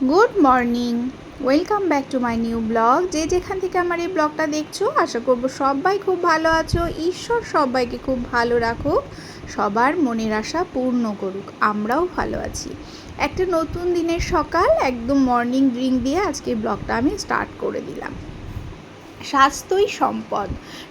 Good morning. Welcome back to my new blog. যে যেখান থেকে আমার এই ব্লগটা দেখছ, আশা করব সবাই খুব ভালো আছো। ঈশ্বর সবাইকে খুব ভালো রাখুক, সবার মনের আশা পূর্ণ করুক, আমরাও ভালো আছি। একটা নতুন দিনের সকাল, একদম মর্নিং ড্রিঙ্ক দিয়ে আজকে ব্লগটা আমি স্টার্ট করে দিলাম। স্বাস্থ্যই সম্পদ,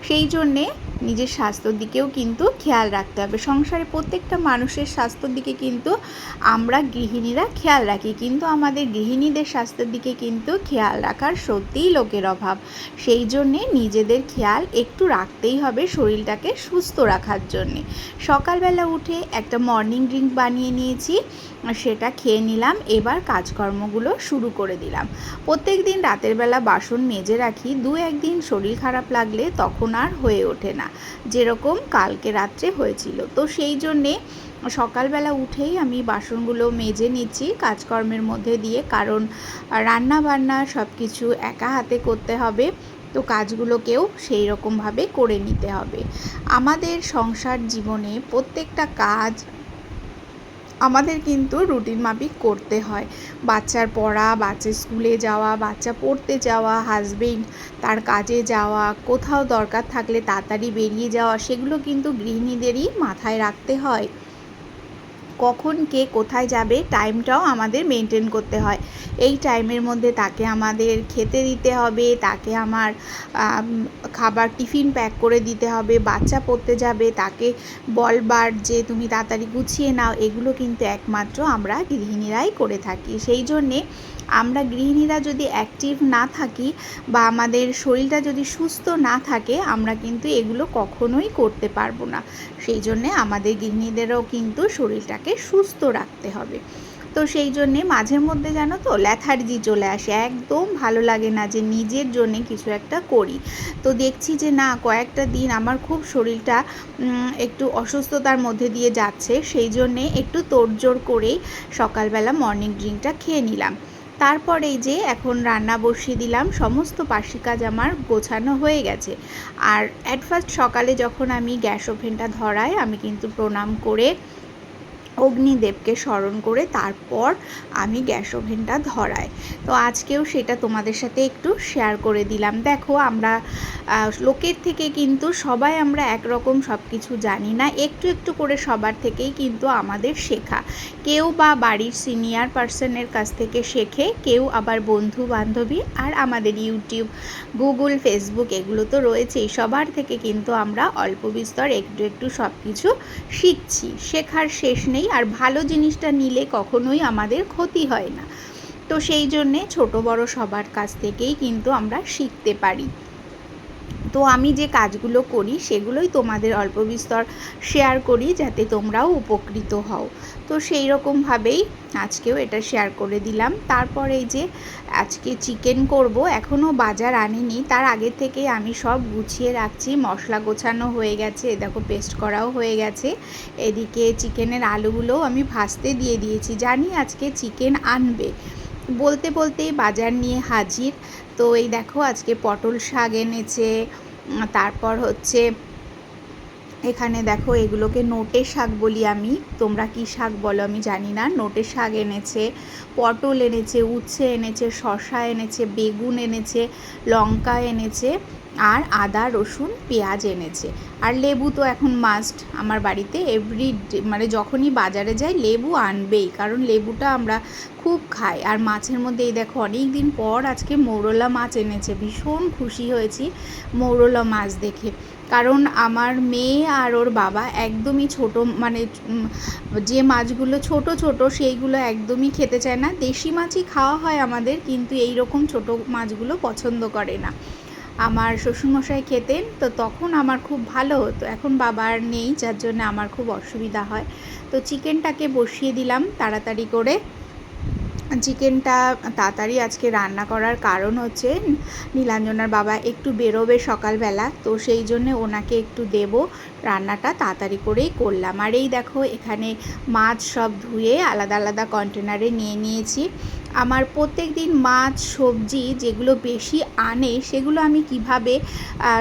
সেই জন্যে নিজের স্বাস্থ্যর দিকেও কিন্তু খেয়াল রাখতে হবে। সংসারে প্রত্যেকটা মানুষের স্বাস্থ্যর দিকে কিন্তু আমরা গৃহিণীরা খেয়াল রাখি। কিন্তু আমাদের গৃহিণীদের স্বাস্থ্যের দিকে কিন্তু খেয়াল রাখার সত্যিই লোকের অভাব। সেই জন্যে নিজেদের খেয়াল একটু রাখতেই হবে শরীরটাকে সুস্থ রাখার জন্যে। সকালবেলা উঠে একটা মর্নিং ড্রিঙ্ক বানিয়ে নিয়েছি। সেটা খেয়ে নিলাম, এবার কাজকর্মগুলো শুরু করে দিলাম। প্রত্যেক দিন রাতের বেলা বাসন মেজে রাখি, দু একদিন শরীর খারাপ লাগলে তখন আর হয়ে ওঠে না, যেরকম কালকে রাত্রে হয়েছিল। তো সেই জন্যে সকালবেলা উঠেই আমি বাসনগুলো মেজে নিচ্ছি কাজকর্মের মধ্যে দিয়ে, কারণ রান্না বান্না সব কিছু একা হাতে করতে হবে, তো কাজগুলোকেও সেই রকমভাবে করে নিতে হবে। আমাদের সংসার জীবনে প্রত্যেকটা কাজ আমাদের কিন্তু রুটিন মাফিক করতে হয়। বাচ্চার পড়া, বাচ্চা স্কুলে যাওয়া, বাচ্চা পড়তে যাওয়া হাজবেন্ড তার কাজে যাওয়া, কোথাও দরকার থাকলে তাড়াতাড়ি বেরিয়ে যাওয়া, সেগুলো কিন্তু গৃহিণীদেরই মাথায় রাখতে হয়। কখন কে কোথায় যাবে টাইমটাও আমাদের মেনটেন করতে হয়। এই টাইমের মধ্যে তাকে আমাদের খেতে দিতে হবে, তাকে আমার খাবার টিফিন প্যাক করে দিতে হবে, বাচ্চা পড়তে যাবে, তাকে বলবার যে তুমি তাড়াতাড়ি গুছিয়ে নাও, এগুলো কিন্তু একমাত্র আমরা গৃহিণীরাই করে থাকি। সেই জন্যে আমরা গৃহিণীরা যদি অ্যাক্টিভ না থাকি বা আমাদের শরীরটা যদি সুস্থ না থাকে, আমরা কিন্তু এগুলো কখনোই করতে পারব না। সেই জন্যে আমাদের গৃহিণীদেরও কিন্তু শরীরটাকে সুস্থ রাখতে হবে। তো সেই জন্যে মাঝে মধ্যে জানো তো ল্যাথার্জি চলে আসে। একদম ভালো লাগে না যে নিজের জন্যে কিছু একটা করি। তো দেখছি যে না, কয়েকটা দিন আমার খুব শরীরটা একটু অসুস্থতার মধ্যে দিয়ে যাচ্ছে। সেই জন্যে একটু তোড়জোড় করেই সকালবেলা মর্নিং ড্রিঙ্কটা খেয়ে নিলাম। তারপর এই যে এখন রান্না বসিয়ে দিলাম, সমস্ত পাশি কাজ আমার গোছানো হয়ে গেছে। আর অ্যাট ফার্স্ট সকালে যখন আমি গ্যাস ওভেনটা ধরাই, আমি কিন্তু প্রণাম করে অগ্নিদেবকে স্মরণ করে তারপর আমি গ্যাস ওভেনটা ধরাই। তো আজকেও সেটা তোমাদের সাথে একটু শেয়ার করে দিলাম। দেখো আমরা লোকের থেকে কিন্তু সবাই আমরা একরকম সব কিছু জানি না। একটু একটু করে সবার থেকেই কিন্তু আমাদের শেখা। কেউ বা বাড়ির সিনিয়র পার্সনের কাছ থেকে শেখে, কেউ আবার বন্ধু বান্ধবী আর আমাদের ইউটিউব গুগল ফেসবুক এগুলো তো রয়েছেই সবার থেকে কিন্তু আমরা অল্প বিস্তর একটু একটু সব কিছু শিখছি। শেখার শেষ নেই। আর ভালো জিনিসটা নিলে কখনোই আমাদের ক্ষতি হয় না। তো সেই জন্যে ছোট বড় সবার কাছ থেকেই কিন্তু আমরা শিখতে পারি। তো আমি যে কাজগুলো করি সেগুলোই তোমাদের অল্প বিস্তর শেয়ার করি যাতে তোমরাও উপকৃত হও। তো সেই রকমভাবেই আজকেও এটা শেয়ার করে দিলাম। তারপর এই যে আজকে চিকেন করব, এখনও বাজার আনিনি। তার আগে থেকে আমি সব গুছিয়ে রাখছি। মশলা গোছানো হয়ে গেছে দেখো পেস্ট করাও হয়ে গেছে। এদিকে চিকেনের আলুগুলোও আমি ভাজতে দিয়ে দিয়েছি। জানি আজকে চিকেন আনবে। বলতে বলতেই বাজার নিয়ে হাজির। তো এই দেখো আজকে পটল শাক এনেছে তারপর হচ্ছে এখানে দেখো এগুলোকে নোটে শাক বলি আমি। তোমরা কি শাক বলো আমি জানি না। নোটে শাক এনেছে, পটল এনেছে, উচ্ছে এনেছে শশা এনেছে, বেগুন এনেছে, লঙ্কা এনেছে। আর আদা, রসুন, পেঁয়াজ এনেছে। আর লেবু তো এখন মাস্ট আমার বাড়িতে এভরি মানে যখনই বাজারে যাই লেবু আনবেই, কারণ লেবুটা আমরা খুব খাই। আর মাছের মধ্যে এই দেখো অনেক দিন পর আজকে মৌরলা মাছ এনেছে, ভীষণ খুশি হয়েছি মৌরলা মাছ দেখে। কারণ আমার মেয়ে আর ওর বাবা একদমই ছোট মানে যে মাছগুলো ছোট ছোট সেইগুলো একদমই খেতে চায় না। দেশি মাছই খাওয়া হয় আমাদের, কিন্তু এই রকম ছোট মাছগুলো পছন্দ করে না। আমার শ্বশুরমশাই খেতেন, তো তখন আমার খুব ভালো হতো। এখন বাবার নেই, যার জন্য আমার খুব অসুবিধা হয়। তো চিকেনটাকে বসিয়ে দিলাম তাড়াতাড়ি করে। চিকেনটা তাড়াতাড়ি আজকে রান্না করার কারণ হচ্ছে, নীলাঞ্জনার বাবা একটু বেরোবে সকালবেলা, তো সেই জন্যে ওনাকে একটু দেব। রান্নাটা তাড়াতাড়ি করেই করলাম। আর এই দেখো, এখানে মাছ সব ধুয়ে আলাদা আলাদা কন্টেনারে নিয়ে নিয়েছি। আমার প্রত্যেক দিন মাছ, সবজি যেগুলো বেশি আনে, সেগুলো আমি কীভাবে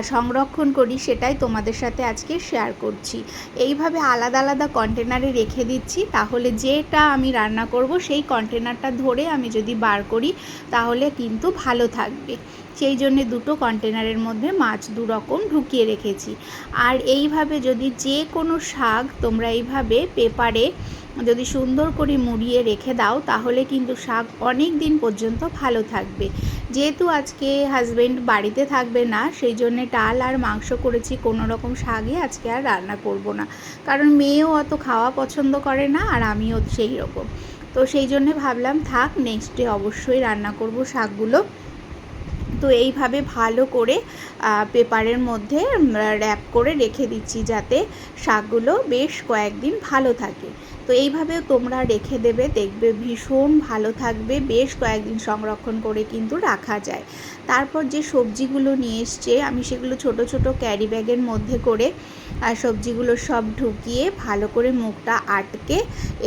সংরক্ষণ করি সেটাই তোমাদের সাথে আজকে শেয়ার করছি। এইভাবে আলাদা আলাদা কন্টেনারে রেখে দিচ্ছি, তাহলে যেটা আমি রান্না করব সেই কন্টেনারটা ধরে আমি যদি বার করি, তাহলে কিন্তু ভালো থাকবে। সেই জন্যে দুটো কন্টেনারের মধ্যে মাছ দু রকম ঢুকিয়ে রেখেছি। আর এইভাবে যদি যে কোনো শাক তোমরা এইভাবে পেপারে যদি সুন্দর করে মুড়িয়ে রেখে দাও, তাহলে কিন্তু শাক অনেক দিন পর্যন্ত ভালো থাকবে। যেহেতু আজকে হাজব্যান্ড বাড়িতে থাকবে না, সেই জন্যে ডাল আর মাংস করেছি, কোনো রকম শাকই আজকে আর রান্না করব না। কারণ মেয়েও অত খাওয়া পছন্দ করে না, আর আমিও সেই রকম। তো সেই জন্যে ভাবলাম, থাক নেক্সট ডে অবশ্যই রান্না করব শাকগুলো। তো এইভাবে ভালো করে পেপারের মধ্যে র্যাপ করে রেখে দিচ্ছি যাতে শাকগুলো বেশ কয়েকদিন ভালো থাকে। তো এইভাবেও তোমরা রেখে দেবে, দেখবে ভীষণ ভালো থাকবে, বেশ কয়েকদিন সংরক্ষণ করে কিন্তু রাখা যায়। তারপর যে সবজিগুলো নিয়ে এসছে, আমি সেগুলো ছোট ছোট ক্যারি ব্যাগের মধ্যে করে আর সবজিগুলো সব ঢুকিয়ে ভালো করে মুখটা আটকে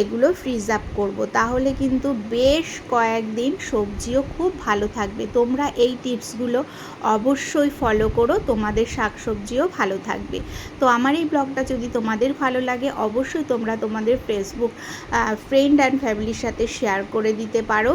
এগুলো ফ্রিজ আপ করব। তাহলে কিন্তু বেশ কয়েকদিন সবজিও খুব ভালো থাকবে। তোমরা এই টিপসগুলো অবশ্যই ফলো করো, তোমাদের শাকসবজিও ভালো থাকবে। তো আমার এই ব্লগটা যদি তোমাদের ভালো লাগে, অবশ্যই তোমরা তোমাদের ফেসবুক ফ্রেন্ড অ্যান্ড ফ্যামিলির সাথে শেয়ার করে দিতে পারো।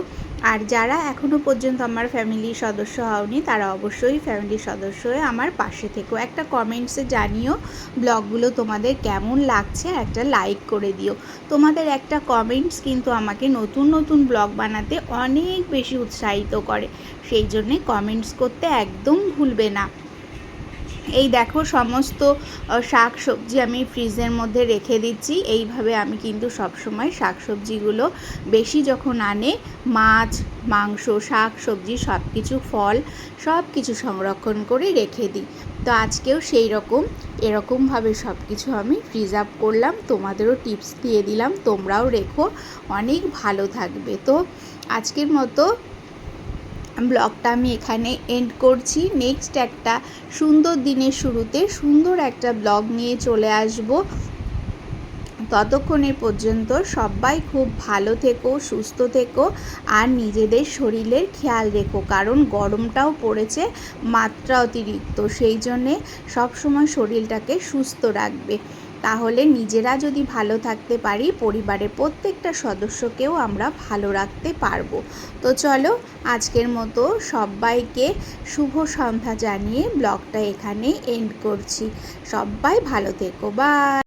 আর যারা এখনও পর্যন্ত আমার ফ্যামিলির সদস্য হওনি, তারা অবশ্যই ফ্যামিলির সদস্য হয়ে আমার পাশে থেকো। একটা কমেন্টসে জানিও ব্লগগুলো তোমাদের কেমন লাগছে একটা লাইক করে দিও। তোমাদের একটা কমেন্টস কিন্তু আমাকে নতুন নতুন ব্লগ বানাতে অনেক বেশি উৎসাহিত করে। সেই জন্যে কমেন্টস করতে একদম ভুলবে না। এই দেখো সমস্ত শাক সবজি আমি ফ্রিজের মধ্যে রেখে দিচ্ছি। এইভাবে আমি কিন্তু সবসময় শাক সবজিগুলো বেশি যখন আনে, মাছ, মাংস শাক সবজি সব কিছু ফল সব কিছু সংরক্ষণ করে রেখে দিই। তো আজকেও সেই রকম, এরকমভাবে সব কিছু আমি ফ্রিজ আপ করলাম। তোমাদেরও টিপস দিয়ে দিলাম, তোমরাও রেখো। অনেক ভালো থাকবে। তো আজকের মতো ব্লগটা আমি এখানে এন্ড করছি। নেক্সট একটা সুন্দর দিনের শুরুতে সুন্দর একটা ব্লগ নিয়ে চলে আসব। ততক্ষণের পর্যন্ত সবাই খুব ভালো থেকো, সুস্থ থেকো আর নিজেদের শরীরের খেয়াল রেখো, কারণ গরমটাও পড়েছে মাত্রা অতিরিক্ত, সেই জন্যে সবসময় শরীরটাকে সুস্থ রাখবে। তাহলে নিজেরা যদি ভালো থাকতে পারি, পরিবারের প্রত্যেকটা সদস্যকেও আমরা ভালো রাখতে পারব। তো চলো, আজকের মতো সবাইকে শুভ সন্ধ্যা জানিয়ে ব্লগটা এখানে এন্ড করছি। সবাই ভালো থেকো বা